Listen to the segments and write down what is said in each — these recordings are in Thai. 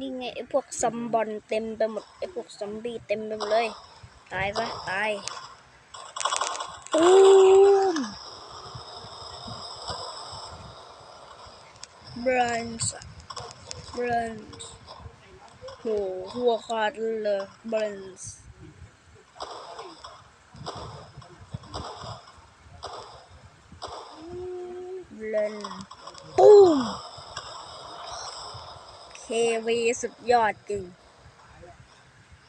นี่ไงไอพวกซอมบอลเต็มไปหมดไอพวกซอมบี้เต็มไปหมดเลย ตายซะตายตูมบรันส์บรันส์โหหัวขาดเลยบรันส์บรันตูม เควีสุดยอดจริง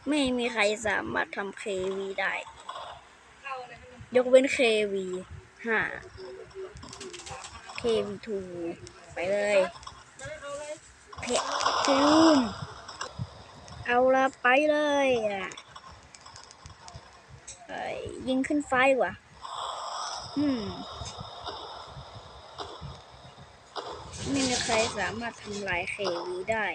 ไม่มีใครสามารถทำเควีได้ ยกเว้นเควีห้าเควีทูไปเลยเพะทูมเอาละไปเลยอะยิงขึ้นไฟว่ะ อืม ไม่มีใครสามารถทำลายเควีได้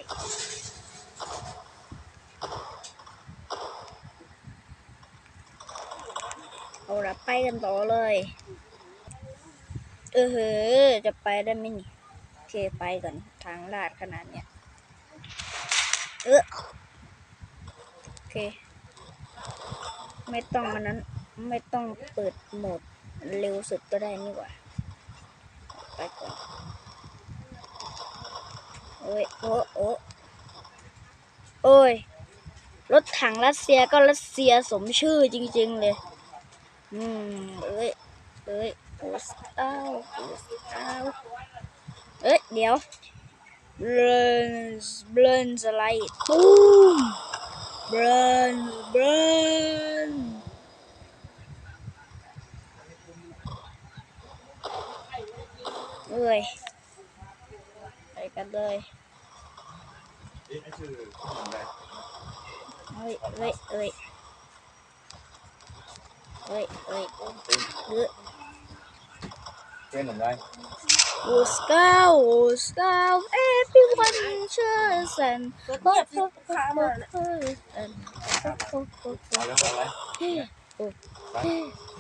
เอาละไปกันต่อเลย เออเฮ้อจะไปได้ไหมนี่โอเคไปก่อนทางลาดขนาดเนี้ย เออโอเค ไม่ต้องอันนั้น ไม่ต้องเปิดโหมดเร็วสุดก็ได้นี่หว่า ไปก่อน โอ้ยโอ้โอ้โอ้ย รถถังรัสเซียก็รัสเซียสมชื่อจริง ๆ เลย อืมเอ้ยเอ้ยโอ้สอ้าวโอ้สอ้าวเอ้ย เดี๋ยวเบรนส์เบรนส์อะไรตูมเบรนส์เบรนส์เอ้ยไป กันเลยเฮ้ยเฮ้ยเฮ้ยเฮ้ยเฮ้ยเฮ้ย Trên làm đây. Oh, scout, oh, scout, everyone cheers and ho, ho, ho, ho, ho, and ho, ho, ho, ho.